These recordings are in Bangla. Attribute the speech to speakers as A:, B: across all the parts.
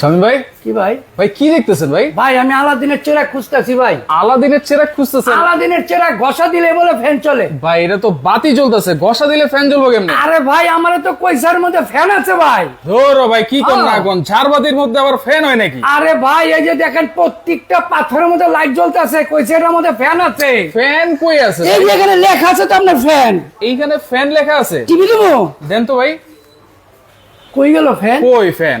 A: স্বামী ভাই?
B: কি ভাই?
A: ভাই কি দেখতেছেন ভাই?
B: ভাই আমি আলাদিনের চেরাক খুঁজতেছি ভাই।
A: আলাদিনের চেরাক খুঁজতেছেন?
B: আলাদিনের চেরাক ঘষা দিলে বলে ফ্যান চলে।
A: ভাই এটা তো বাতি জ্বলতেছে। ঘষা দিলে ফ্যান জ্বলবো কেমনে?
B: আরে ভাই আমার তো কইসার মধ্যে ফ্যান আছে ভাই।
A: ধরো ভাই কি কোন না। কোন ঝাড়বাতির মধ্যে আবার ফ্যান হয় নাকি?
B: আরে ভাই এই যে দেখেন প্রত্যেকটা পাথরের মধ্যে লাইট জ্বলতেছে কইসারের মধ্যে ফ্যান আছে।
A: ফ্যান কই আছে
B: এই যে এখানে লেখা আছে তো আপনার ফ্যান।
A: এইখানে ফ্যান লেখা আছে।
B: টিভি দেবো?
A: দেন তো ভাই।
B: কই গেল ফ্যান?
A: কই ফ্যান?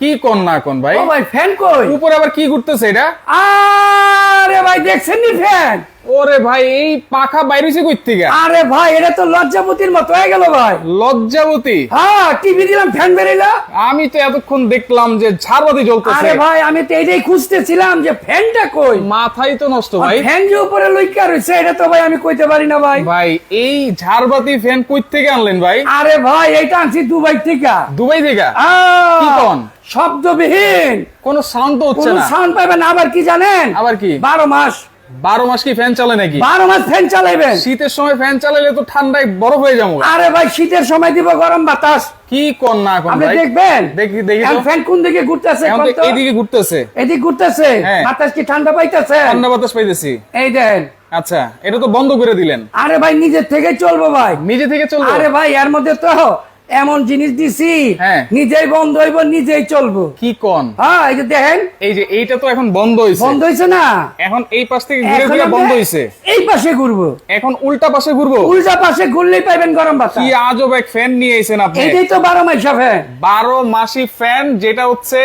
A: কি কোন না কোন ভাই?
B: ও ভাই ফ্যান কই?
A: উপরে আবার কি ঘুরতেছে এটা?
B: আরে ভাই দেখছেন নি ফ্যান?
A: ওরে ভাই এই পাখা বাইরেছে কই থেকে
B: আরে ভাই এটা তো লজ্জাপতির মতো হয়ে গেল ভাই।
A: লজ্জাবতী?
B: হ্যাঁ টিভি দিলাম ফ্যান বেরিয়ে
A: আমি তো এতক্ষণ দেখলাম যে ঝাড়বাতি জ্বলতেছে।
B: আরে ভাই আমি তো এইটাই খুঁজতেছিলাম যে ফ্যানটা কই।
A: মাথাই তো নষ্ট ভাই।
B: ফ্যান যে উপরে লইকা রয়েছে এটা তো ভাই আমি কইতে পারি না ভাই।
A: ভাই এই ঝাড়বাতি ফ্যান কই থেকে আনলেন ভাই?
B: আরে ভাই এইটা আনছি দুবাই থেকে।
A: দুবাই থেকে? কি কন?
B: শব্দবিহীন।
A: কোনো সাউন্ড তো হচ্ছে
B: কোন
A: না।
B: সাউন্ড পাইবেন না, আবার কি জানেন?
A: আবার কি?
B: বারো মাস।
A: বারো মাস কি ফ্যান চলে নাকি?
B: বারো মাস ফ্যান চালাইবেন।
A: শীতের সময় ফ্যান চালালে তো ঠান্ডায় বরফ হয়ে যাব।
B: আরে ভাই শীতের সময় দিব গরম বাতাস।
A: কি কোন না কোন
B: আপনি দেখবেন?
A: দেখি দেখি
B: ফ্যান কোন দিকে ঘুরতেছে
A: এইদিকে ঘুরতেছে।
B: এদিক ঘুরতেছে?
A: হ্যাঁ।
B: বাতাস কি ঠান্ডা পাইতেছে?
A: ঠান্ডা বাতাস পাইতেছি।
B: এই দেন।
A: আচ্ছা এটা তো বন্ধ করে দিলেন।
B: আরে ভাই নিজের থেকে চলবো ভাই।
A: নিজে থেকে চলবে?
B: আরে ভাই এর মধ্যে তো এমন জিনিস দিছি
A: হ্যাঁ।
B: নিজেই বন্ধ হইব নিজেই চলবো।
A: কি কোন?
B: হ্যাঁ এই যে দেখেন।
A: এই যে এইটা তো এখন বন্ধ হইছে।
B: বন্ধ হইছে না?
A: এখন এই পাশ থেকে ঘুরে ঘুরে বন্ধ হইছে।
B: এই পাশে ঘুরবো।
A: এখন উল্টা পাশে ঘুরবো?
B: উল্টা পাশে ঘুরলেই পাবেন গরম বাতাস
A: কি আজব এক ফ্যান নিয়ে আইছেন আপনি।
B: এটাই তো বারো মাইশা ফ্যান
A: বারো মাসি ফ্যান যেটা হচ্ছে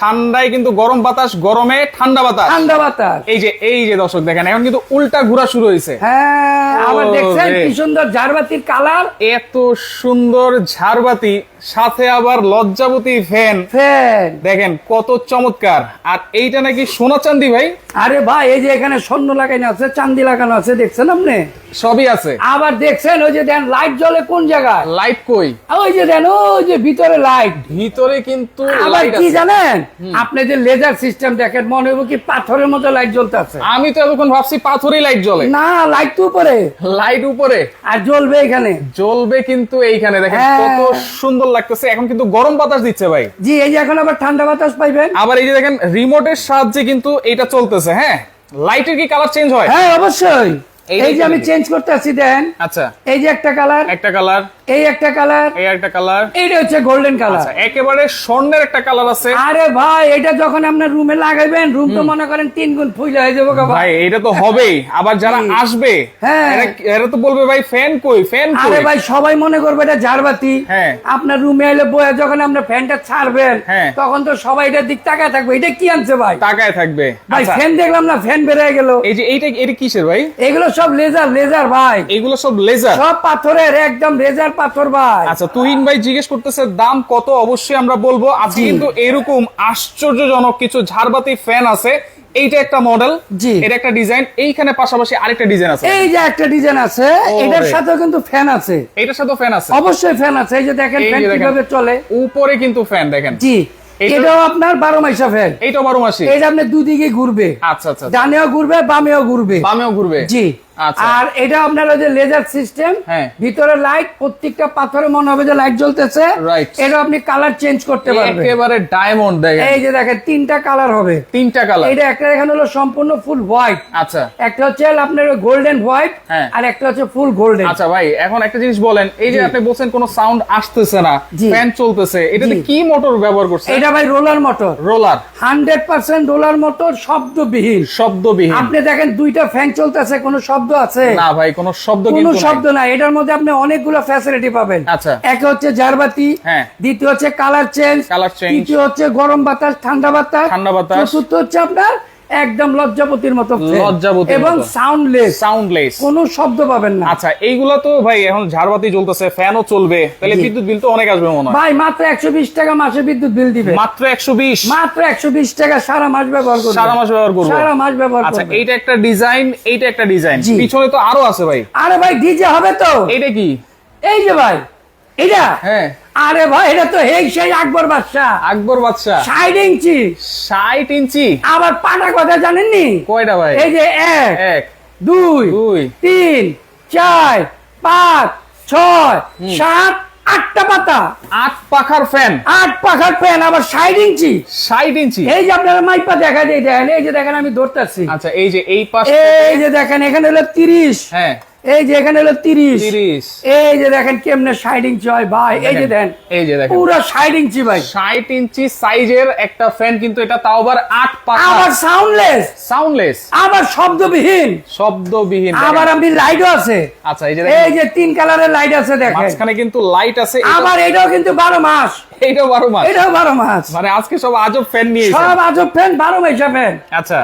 A: ঠান্ডায় কিন্তু গরম বাতাস গরমে ঠান্ডা বাতাস।
B: ঠান্ডা বাতাস।
A: এই যে এই যে দর্শক দেখেন এখন কিন্তু উল্টা ঘোরা শুরু হয়েছে।
B: হ্যাঁ আবার দেখছেন কি সুন্দর ঝাড়বাতির কালার?
A: এত সুন্দর ঝাড়বাতি সাথে আবার লজ্জাবতী ফ্যান।
B: ফ্যান।
A: দেখেন কত চমৎকার। আর এইটা নাকি সোনা চান্দি ভাই?
B: আরে ভাই এই যে এখানে স্বর্ণ লাগানো আছে চান্দি লাগানো আছে দেখছেন আপনি?
A: সবই আছে।
B: আবার দেখছেন ওই যে দেন লাইট জ্বলে কোন জায়গায়?
A: লাইট কই?
B: ওই যে দেন ওই যে ভিতরে লাইট।
A: ভিতরে কিন্তু
B: আবার কি জানেন? আপনি যে লেজার সিস্টেম দেখেন মনে হবে কি পাথরের মতো লাইট জ্বলতে আছে।
A: আমি তো এতক্ষণ ভাবছি পাথরই লাইট জ্বলে।
B: না লাইট তো উপরে।
A: লাইট উপরে?
B: আর জ্বলবে এখানে।
A: জ্বলবে কিন্তু এইখানে দেখেন
B: হ্যাঁ।
A: কত সুন্দর লাগতেছে। এখন কিন্তু গরম বাতাস দিচ্ছে ভাই।
B: জি এই যে এখন আবার ঠান্ডা বাতাস পাইবেন।
A: আবার এই যে দেখেন রিমোটের সাহায্যে কিন্তু এটা চলতেছে হ্যাঁ? লাইটের কি কালার চেঞ্জ হয়?
B: হ্যাঁ অবশ্যই।
A: এই
B: যে আমি চেঞ্জ করতে আছি দেন।
A: আচ্ছা।
B: এই যে একটা কালার
A: একটা কালার
B: এই একটা কালার
A: এই একটা কালার।
B: এইটা হচ্ছে গোল্ডেন কালার।
A: আচ্ছা একেবারে স্বর্ণের একটা কালার আছে।
B: আরে ভাই এটা যখন আপনার রুমে লাগাইবেন রুম তো মনে করেন তিন গুণ ফুল হয়ে যাব ভাই
A: এটা তো হবেই। আবার যারা আসবে
B: হ্যাঁ।
A: এরা- তো বলবে ভাই ফ্যান কই? ফ্যান
B: আরে ভাই সবাই মনে করবে এটা ঝাড়বাতি
A: হ্যাঁ।
B: আপনার রুমে এলে বয়ে যখন আমরা ফ্যানটা ছাড়বেন
A: হ্যাঁ।
B: তখন তো সবাই এটার দিক তাকায় থাকবে। এটা কি আনছে ভাই?
A: তাকায় থাকবে।
B: ভাই
A: আচ্ছা।
B: ফ্যান দেখলাম না ফ্যান বেড়ে গেল।
A: এই যে এইটা এটা কিসের ভাই?
B: এগুলো সব লেজার লেজার ভাই।
A: এগুলো সব লেজার
B: সব পাথরের একদম লেজার পাথর ভাই।
A: আচ্ছা তুহিন ভাই জিজ্ঞেস করতেছে দাম কত? অবশ্যই আমরা বলব। আজকে কিন্তু এরকম আশ্চর্যজনক কিছু ঝাড়বাতি ফ্যান আছে। এইটা একটা মডেল
B: জি।
A: এটা একটা ডিজাইন এইখানে পাশাপাশি আরেকটা ডিজাইন আছে।
B: এই যে একটা ডিজাইন আছে এটার সাথেও কিন্তু ফ্যান আছে।
A: এটার সাথে ফ্যান আছে।
B: অবশ্যই ফ্যান আছে। এই যে দেখেন ফ্যান কীভাবে চলে।
A: উপরে কিন্তু ফ্যান দেখেন।
B: জি। এটাও আপনার বারো মাইশা ফ্যান
A: এইটা বারো মাসি
B: এটা আপনি দুদিকে ঘুরবে।
A: আচ্ছা আচ্ছা আচ্ছা।
B: ডানেও ঘুরবে বামেও ঘুরবে।
A: বামেও ঘুরবে।
B: জি। আর এটা আপনার ওই যে লেজার সিস্টেম
A: হ্যাঁ।
B: ভিতরে লাইট প্রত্যেকটা পাথরে মনে হবে যে লাইট জ্বলতেছে। এটা আপনি কালার চেঞ্জ করতে পারবেন।
A: একেবারে ডায়মন্ড দেখেন।
B: এই যে দেখেন তিনটা কালার হবে।
A: তিনটা কালার
B: এটা একটা এখানে হলো সম্পূর্ণ ফুল হোয়াইট
A: আচ্ছা।
B: একটা হচ্ছে আপনার গোল্ডেন হোয়াইট
A: হ্যাঁ।
B: আর একটা হচ্ছে ফুল গোল্ডেন
A: আচ্ছা ভাই এখন একটা জিনিস বলেন এই যে আপনি বলছেন কোনো সাউন্ড আসতেছে না ফ্যান চলতেছে এটাতে কি মোটর ব্যবহার করছে
B: এটা ভাই roller motor
A: roller
B: hundred percent roller motor শব্দবিহীন।
A: শব্দবিহীন।
B: আপনি দেখেন দুইটা ফ্যান চলতেছে কোনো শব্দ আছে
A: না ভাই কোনো শব্দ
B: কোনো শব্দ না এটার মধ্যে আপনি অনেকগুলো ফ্যাসিলিটি পাবেন
A: আচ্ছা।
B: এক হচ্ছে জারবাতি
A: হ্যাঁ।
B: দ্বিতীয় হচ্ছে কালার চেঞ্জ
A: কালার চেঞ্জ
B: তৃতীয় হচ্ছে গরম বাতাস ঠান্ডা বাতাস
A: ঠান্ডা বাতাস।
B: চতুর্থ হচ্ছে আপনার একদম লজ্জাপতির মতো fan।
A: লজ্জাপতির
B: এবং সাউন্ডলেস
A: সাউন্ডলেস
B: কোনো শব্দ পাবেন না।
A: আচ্ছা এইগুলা তো ভাই এখন ঝাড়বাতি জ্বলতেছে ফ্যানও চলবে। তাহলে বিদ্যুৎ বিল তো অনেক আসবে মনে হয়।
B: ভাই মাত্র একশো বিশ টাকা মাসে বিদ্যুৎ বিল দিবে।
A: মাত্র একশো বিশ?
B: মাত্র একশো বিশ টাকা সারা মাস ব্যবহার করবে।
A: সারা মাস ব্যবহার করব।
B: সারা মাস ব্যবহার
A: আচ্ছা এইটা একটা ডিজাইন এইটা একটা ডিজাইন পিছনে তো আরও আছে ভাই।
B: আরে ভাই ডিজে হবে তো।
A: এইটা কি?
B: এই যে ভাই এটা?
A: হ্যাঁ।
B: আরে ভাই এটা তো হেই সেই আকবর
A: আকবর বাদশা
B: ষাট ইঞ্চি।
A: ষাট ইঞ্চি?
B: আবার পাটা কথা জানেননি?
A: কয়টা ভাই?
B: এই যে এক
A: এক
B: দুই
A: দুই
B: তিন চার পাঁচ ছয় সাত আটটা পাতা।
A: আট পাখার ফ্যান।
B: আট পাখার ফ্যান আবার ষাট ইঞ্চি।
A: ষাট ইঞ্চি?
B: এই যে আপনারা মাইপা দেখা দিয়ে দেখেন এই যে দেখেন আমি ধরতেছি।
A: আচ্ছা এই যে এই পাশ
B: এই যে দেখেন এখানে হলো তিরিশ।
A: হ্যাঁ।
B: এই যে এখানে হলো তিরিশ। এই যে দেখেন কেমনে ষাট ইঞ্চি হয় ভাই। এই যে দেন
A: এই যে দেখেন।
B: পুরো ষাট ইঞ্চি ভাই।
A: ষাট ইঞ্চি সাইজের একটা ফ্যান কিন্তু এটা তাও আবার আট পাখা।
B: আবার সাউন্ডলেস
A: সাউন্ডলেস
B: আবার শব্দবিহীন।
A: শব্দবিহীন
B: আবার আপনি লাইটও আছে।
A: আচ্ছা এই যে
B: এই যে তিন কালারের লাইট আছে দেখেন।
A: মাঝখানে কিন্তু লাইট আছে
B: আবার এটাও কিন্তু বারো মাস।
A: এটাও বারো মাস।
B: এটাও বারো মাস।
A: মানে আজকে সব আজব ফ্যান নিয়ে
B: সব আজব ফ্যান বারো মাসা ফ্যান
A: আচ্ছা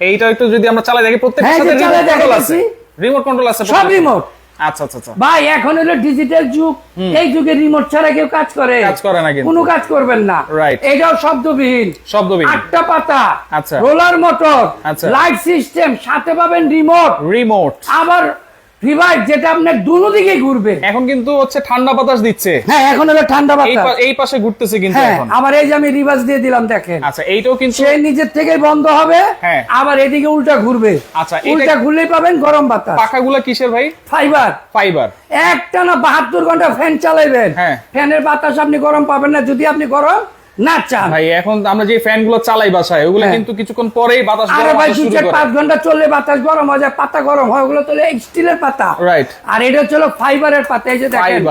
A: এইটা একটু যদি আমরা চালাই দেখি প্রত্যেকটার
B: হ্যাঁ,
A: সাথে
B: চালাই
A: রিমোট কন্ট্রোল আছে। রিমোট কন্ট্রোল আছে
B: সব রিমোট
A: আচ্ছা আচ্ছা আচ্ছা।
B: ভাই এখন হলো ডিজিটাল যুগ। এই যুগে রিমোট ছাড়া কেউ কাজ করে।
A: কাজ করে না কিন্তু।
B: কোনো কাজ করবেন না।
A: রাইট
B: এটাও শব্দবিহীন।
A: শব্দবিহীন।
B: আটটা পাতা
A: আচ্ছা।
B: রোলার মোটর
A: আচ্ছা।
B: লাইট সিস্টেম সাথে পাবেন রিমোট
A: রিমোট
B: আবার রিভাইভ যেটা আপনার দুনো দিকে ঘুরবে।
A: এখন কিন্তু হচ্ছে ঠান্ডা বাতাস দিচ্ছে।
B: হ্যাঁ এখন হলো ঠান্ডা বাতাস।
A: এই পাশে ঘুরতেছে কিন্তু
B: হ্যাঁ
A: এখন।
B: আবার এই যে আমি রিভার্স দিয়ে দিলাম দেখেন।
A: আচ্ছা এইটাও কিন্তু
B: সে নিজের থেকে বন্ধ হবে
A: হ্যাঁ।
B: আবার এদিকে উল্টা ঘুরবে।
A: আচ্ছা,
B: উল্টা ঘুরলেই পাবেন গরম বাতাস।
A: পাখাগুলো কিসের ভাই?
B: ফাইবার
A: ফাইবার
B: একটা না বাহাত্তর ঘণ্টা ফ্যান চালাইবেন।
A: হ্যাঁ।
B: ফ্যানের বাতাস আপনি গরম পাবেন না। যদি আপনি গরম না চান।
A: ভাই এখন আমরা যে ফ্যানগুলো চালাই বাসায় ওগুলো
B: হ্যাঁ।
A: কিন্তু কিছুক্ষণ পরেই বাতাস
B: আরে ভাই
A: হতে
B: দু চার পাঁচ ঘণ্টা চললে বাতাস গরম হয়ে যায় পাতা গরম হয় ওগুলো তো স্টিলের পাতা।
A: রাইট
B: আর এটা হচ্ছে ফাইবারের পাতা এই যে দেখেন।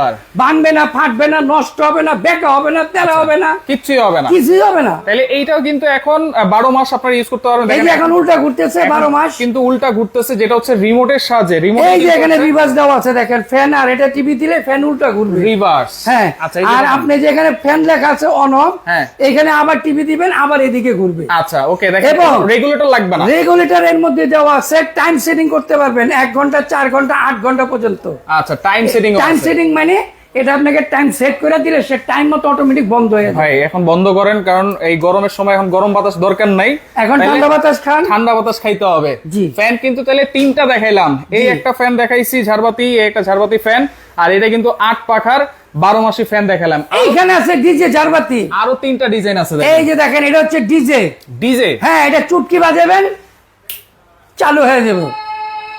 B: ভাঙবে না ফাটবে না নষ্ট হবে না বেকা হবে না তেলা হবে না।
A: কিচ্ছুই হবে না।
B: কিছুই হবে না।
A: তাহলে এইটাও কিন্তু এখন আহ, বারো মাস আপনারা ইউজ করতে পারবেন।
B: এই যে এখন উল্টা ঘুরতেছে
A: এখন
B: বারো মাস।
A: কিন্তু উল্টা ঘুরতেছে যেটা হচ্ছে রিমোটের সাহায্যে রিমোট
B: এই যে এখানে রিভার্স দেওয়া আছে দেখেন ফ্যান আর এটা টিভি দিলে ফ্যান উল্টা ঘুরবে।
A: রিভার্স
B: হ্যাঁ
A: আচ্ছা যে
B: আর। আপনি যেখানে ফ্যান লেখা আছে অন অফ
A: হ্যাঁ।
B: এখানে আবার টিভি দিবেন আবার এদিকে ঘুরবে।
A: আচ্ছা ওকে দেখেন
B: এবং-
A: রেগুলেটর লাগবে না।
B: রেগুলেটর এর মধ্যে দেওয়া আছে টাইম সেটিং করতে পারবেন এক ঘণ্টা চার ঘণ্টা আট ঘণ্টা পর্যন্ত।
A: আচ্ছা টাইম সেটিং
B: টাইম সেটিং মানে এটা আপনাকে টাইম সেট করে দিলে সে টাইম মতো অটোমেটিক বন্ধ হয়ে যায়
A: ভাই এখন বন্ধ করেন কারণ এই গরমের সময় এখন গরম বাতাস দরকার নাই।
B: এখন ঠান্ডা বাতাস খান।
A: ঠান্ডা বাতাস খাইতে হবে।
B: জি।
A: ফ্যান কিন্তু তাহলে তিনটা দেখাইলাম। এই একটা ফ্যান দেখাইছি ঝাড়বাতি এই একটা ঝাড়বাতি ফ্যান আর এটা কিন্তু আট পাখার বারো মাসি ফ্যান দেখালাম।
B: এইখানে আছে ডিজে ঝাড়বাতি
A: আরও তিনটা ডিজাইন আছে
B: এই যে দেখেন এটা হচ্ছে ডিজে।
A: ডিজে?
B: হ্যাঁ এটা চুটকি বাজাবেন চালু হয়ে যাবে।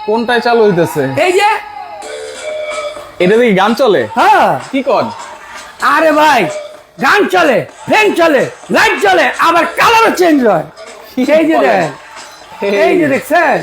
A: কোনটায় চালু হইতেছে?
B: এই যে
A: এটা দিয়ে গান চলে?
B: হ্যাঁ।
A: কি কর?
B: আরে ভাই গান চলে ফ্যান চলে লাইট চলে আবার কালারও চেঞ্জ হয়। এই যে দেখেন এই যে দেখছেন?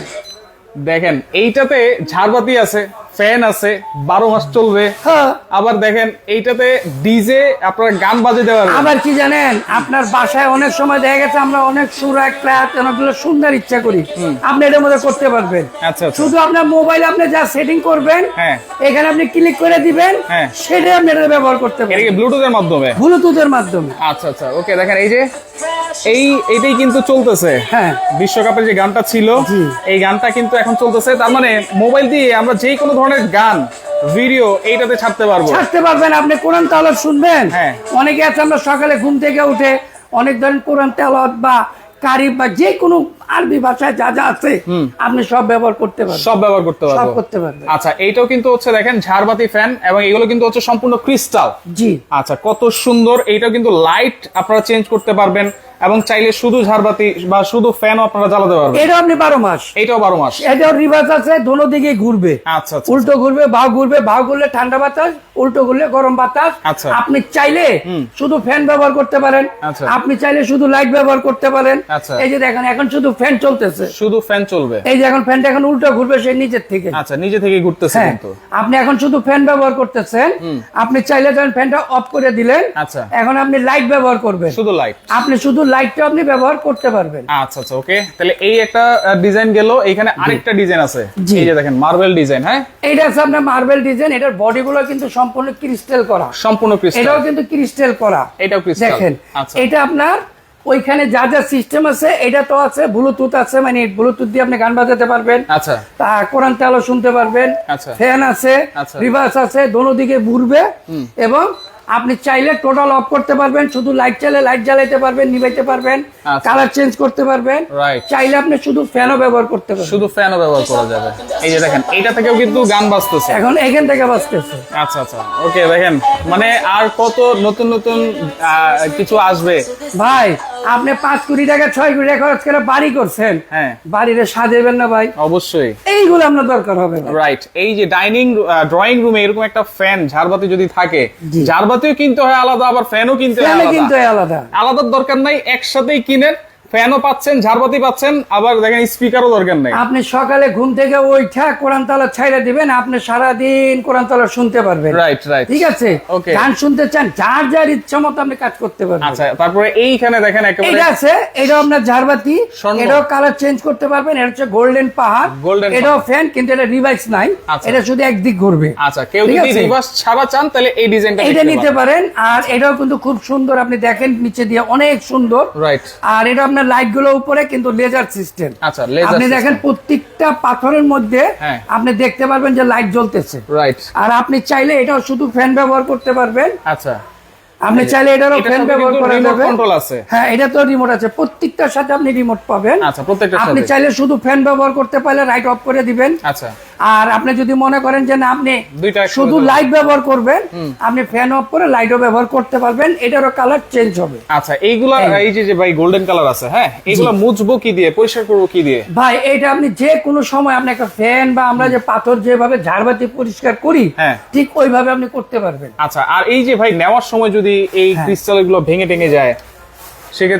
A: দেখেন এইটাতে ঝাড়বাতি আছে। ফ্যান আছে বারো মাস চলবে।
B: হ্যাঁ।
A: আবার দেখেন এইটাতে ডিজে আপনার গান বাজে দেওয়ার
B: আবার কি জানেন আপনার বাসায় অনেক সময় দেখা গেছে আমরা অনেক সুর একটা অনেকগুলো সুন্দর ইচ্ছা করি। আপনি এটার মধ্যে করতে পারবেন।
A: আচ্ছা আচ্ছা।
B: শুধু আপনার মোবাইলে আপনি যা সেটিং করবেন
A: হ্যাঁ।
B: এখানে আপনি ক্লিক করে দিবেন
A: হ্যাঁ।
B: সেটাই আপনি এটা ব্যবহার করতে পারবেন।
A: ব্লুটুথের মাধ্যমে?
B: ব্লুটুথের মাধ্যমে।
A: আচ্ছা আচ্ছা। ওকে দেখেন এই যে এই এটাই কিন্তু চলতেছে।
B: হ্যাঁ।
A: বিশ্বকাপের যে গানটা ছিল এই গানটা কিন্তু এখন চলতেছে। তার মানে মোবাইল দিয়ে আমরা যে কোনো ধরনের গান ভিডিও এইটাতে ছাড়তে পারব
B: ছাড়তে পারবেন আপনি কোরআন তালাত শুনবেন
A: হ্যাঁ।
B: অনেকে আছে আমরা সকালে ঘুম থেকে উঠে অনেক ধরনের কোরআন তেলাওয়াত বা কারিফ বা যে কোনো আরবি ভাষায় যা যা আছে আপনি সব ব্যবহার করতে পারবেন।
A: সব ব্যবহার করতে
B: সব করতে পারবেন।
A: আচ্ছা এইটাও কিন্তু হচ্ছে দেখেন ঝাড়বাতি ফ্যান এবং এগুলো কিন্তু হচ্ছে সম্পূর্ণ ক্রিস্টাল
B: জি।
A: আচ্ছা কত সুন্দর এইটাও কিন্তু লাইট আপনারা চেঞ্জ করতে পারবেন এবং চাইলে শুধু ঝাড়বাতি বা শুধু ফ্যানও আপনারা জ্বালাতে পারবেন।
B: এটা আপনি বারো মাস।
A: এইটাও বারো মাস।
B: এটাও রিভার্স আছে দোনো দিকে ঘুরবে।
A: আচ্ছা আচ্ছা
B: উল্টো ঘুরবে ভাও ঘুরবে ভাও ঘুরলে ঠান্ডা বাতাস উল্টো ঘুরলে গরম বাতাস।
A: আচ্ছা।
B: আপনি চাইলে শুধু ফ্যান ব্যবহার করতে পারেন।
A: আচ্ছা।
B: আপনি চাইলে শুধু লাইট ব্যবহার করতে পারেন।
A: আচ্ছা।
B: এই যে দেখেন এখন শুধু ফ্যান চলতেছে।
A: শুধু ফ্যান চলবে?
B: এই যে এখন ফ্যানটা এখন উল্টো ঘুরবে সেই নিচের থেকে।
A: আচ্ছা নিজে থেকে ঘুরতেছে
B: হ্যাঁ
A: কিন্তু।
B: আপনি এখন শুধু ফ্যান ব্যবহার করতেছেন। আপনি চাইলে যখন ফ্যানটা অফ করে দিলেন।
A: আচ্ছা।
B: এখন আপনি লাইট ব্যবহার করবেন।
A: শুধু লাইট
B: আপনি শুধু লাইটটা আপনি ব্যবহার করতে পারবেন।
A: আচ্ছা আচ্ছা ওকে তাহলে এই একটা ডিজাইন গেল। এখানে আরেকটা ডিজাইন আছে। এই যে দেখেন মার্বেল ডিজাইন হ্যাঁ?
B: এটা আছে আপনার মার্বেল ডিজাইন এটার বডি গুলো কিন্তু সম্পূর্ণ ক্রিস্টাল করা।
A: সম্পূর্ণ ক্রিস্টাল
B: এটাও কিন্তু ক্রিস্টাল করা।
A: এটাও ক্রিস্টাল
B: দেখেন
A: আচ্ছা।
B: এটা আপনার ওইখানে যা যা সিস্টেম আছে এটা তো আছে ব্লুটুথ আছে মানে ব্লুটুথ দিয়ে আপনি গান বাজাতে পারবেন।
A: আচ্ছা।
B: তা কোরআন তেলও শুনতে পারবেন।
A: আচ্ছা।
B: ফ্যান আছে
A: আচ্ছা।
B: রিভার্স আছে দোনো দিকে ঘুরবে। এবং আপনি চাইলে টোটাল অফ করতে পারবেন শুধু লাইট চাইলে লাইট জ্বালাইতে পারবেন নিভাইতে পারবেন
A: আচ্ছা।
B: কালার চেঞ্জ করতে পারবেন। চাইলে আপনি শুধু ফ্যানও ব্যবহার করতে পারবেন।
A: শুধু ফ্যানও ব্যবহার করা যাবে। এই যে দেখেন এইটা থেকেও কিন্তু গান বাজতেছে।
B: এখন এখান থেকে বাজতেছে।
A: আচ্ছা আচ্ছা। ওকে দেখেন মানে আর কত নতুন নতুন কিছু আসবে?
B: ভাই আপনি পাঁচ কোটি টাকা ছয় কোটি টাকা খরচ করে বাড়ি করছেন।
A: হ্যাঁ।
B: বাড়িতে সাজাবেন না ভাই?
A: অবশ্যই।
B: এইগুলো আপনার দরকার হবে।
A: রাইট এই যে ডাইনিং ড্রয়িং রুমে এরকম একটা ফ্যান ঝাড়বাতি যদি থাকে ঝাড়বাতিও কিনতে হয় আলাদা আবার ফ্যানও কিনতে হয় আলাদা।
B: আলাদা।
A: আলাদার দরকার নাই একসাথেই কিনেন ফ্যানও পাচ্ছেন ঝাড়বাতি পাচ্ছেন আবার দেখেন স্পিকারও দরকার নাই।
B: আপনি সকালে ঘুম থেকে ওইটা কোরআন তালা ছাইড়ে দিবেন আপনি সারাদিন কোরআন তালা শুনতে পারবেন।
A: রাইট রাইট
B: ঠিক আছে. গান শুনতে চান যার যার ইচ্ছা মতো আপনি কাজ করতে পারবেন।
A: আচ্ছা তারপরে এইখানে দেখেন একেবারে
B: এটা আছে এটা আপনার ঝাড়বাতি এটাও কালার চেঞ্জ করতে পারবেন এটা হচ্ছে গোল্ডেন পাহাড়।
A: Golden
B: এটাও ফ্যান কিন্তু এটা রিভাইস নাই।
A: আচ্ছা।
B: এটা শুধু একদিক ঘুরবে।
A: আচ্ছা কেউ যদি? রিভার্স ছাড়া চান তাহলে এই ডিজাইনটা
B: এটা নিতে পারেন। আর এটাও কিন্তু খুব সুন্দর আপনি দেখেন নিচে দিয়ে অনেক সুন্দর।
A: রাইট
B: আর এটা আপনার লাইটগুলো উপরে কিন্তু লেজার সিস্টেম
A: আচ্ছা
B: আপনি দেখেন প্রত্যেকটা পাথরের মধ্যে
A: হ্যাঁ।
B: আপনি দেখতে পারবেন যে লাইট জ্বলতেছে।
A: রাইট
B: আর আপনি চাইলে এটাও শুধু ফ্যান ব্যবহার করতে পারবেন।
A: আচ্ছা।
B: আপনি চাইলে এটারও ফ্যান ব্যবহার করা যাবে।
A: control আছে।
B: হ্যাঁ এটা তো রিমোট আছে। প্রত্যেকটার সাথে আপনি রিমোট পাবেন।
A: আচ্ছা
B: আপনি চাইলে শুধু ফ্যান ব্যবহার করতে পারলে রাইট অফ করে দিবেন।
A: আচ্ছা।
B: আর আপনি যদি মনে করেন যে না আপনি শুধু লাইট ব্যবহার করবেন আপনি ফ্যান অফ করে লাইটও ব্যবহার করতে পারবেন এটারও কালার চেঞ্জ হবে।
A: আচ্ছা এইগুলা এই। যে ভাই গোল্ডেন কালার আছে হ্যাঁ? এইগুলা মুছবো কি দিয়ে? পরিষ্কার করব কি দিয়ে?
B: ভাই এটা আপনি যে কোনো সময় আপনি একটা ফ্যান বা আমরা যে পাথর যেভাবে ঝাড়বাতি পরিষ্কার করি
A: হ্যাঁ।
B: ঠিক ওইভাবে আপনি করতে পারবেন।
A: আচ্ছা আর এই যে ভাই নেওয়ার সময় যদি এই
B: হ্যাঁ।
A: ক্রিস্টালগুলো ভেঙে টেঙে যায়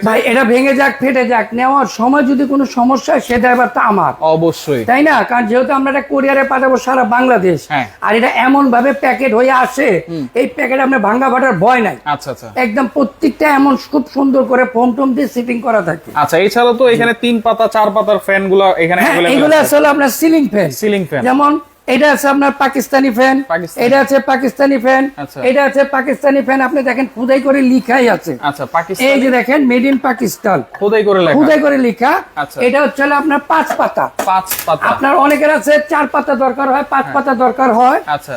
B: ভাই এটা ভেঙে যাক ফেটে যাক নেওয়ার সময় যদি কোনো সমস্যা সে ড্রাইভারটা আমার।
A: অবশ্যই।
B: তাই না? কারণ যেহেতু আমরা এটা কোরিয়ারে পাঠাবো সারা বাংলাদেশ
A: হ্যাঁ।
B: আর এটা এমন ভাবে প্যাকেট হয়ে আসে এই প্যাকেট আপনার ভাঙ্গা ফাটার ভয় নাই।
A: আচ্ছা আচ্ছা।
B: একদম প্রত্যেকটা এমন খুব সুন্দর করে ফোম টোম দিয়ে সিটিং করা থাকে।
A: আচ্ছা এছাড়া তো এখানে তিন পাতা চার পাতার ফ্যানগুলো এখানে
B: হ্যাঁ এগুলো আসলে আপনার সিলিং ফ্যান
A: সিলিং ফ্যান
B: যেমন এটা আছে আপনার পাকিস্তানি ফ্যান এটা আছে পাকিস্তানি ফ্যান
A: আচ্ছা।
B: এটা আছে পাকিস্তানি ফ্যান আপনি দেখেন খুদাই করে লিখাই আছে।
A: আচ্ছা
B: এই যে দেখেন মেড ইন পাকিস্তান
A: খুদাই করে লেখা।
B: খুদাই করে লিখা।
A: আচ্ছা।
B: এটা হচ্ছে আপনার পাঁচ পাতা।
A: পাঁচ পাতা।
B: আপনার অনেকের আছে চার পাতা দরকার হয় পাঁচ পাতা দরকার হয়।
A: আচ্ছা।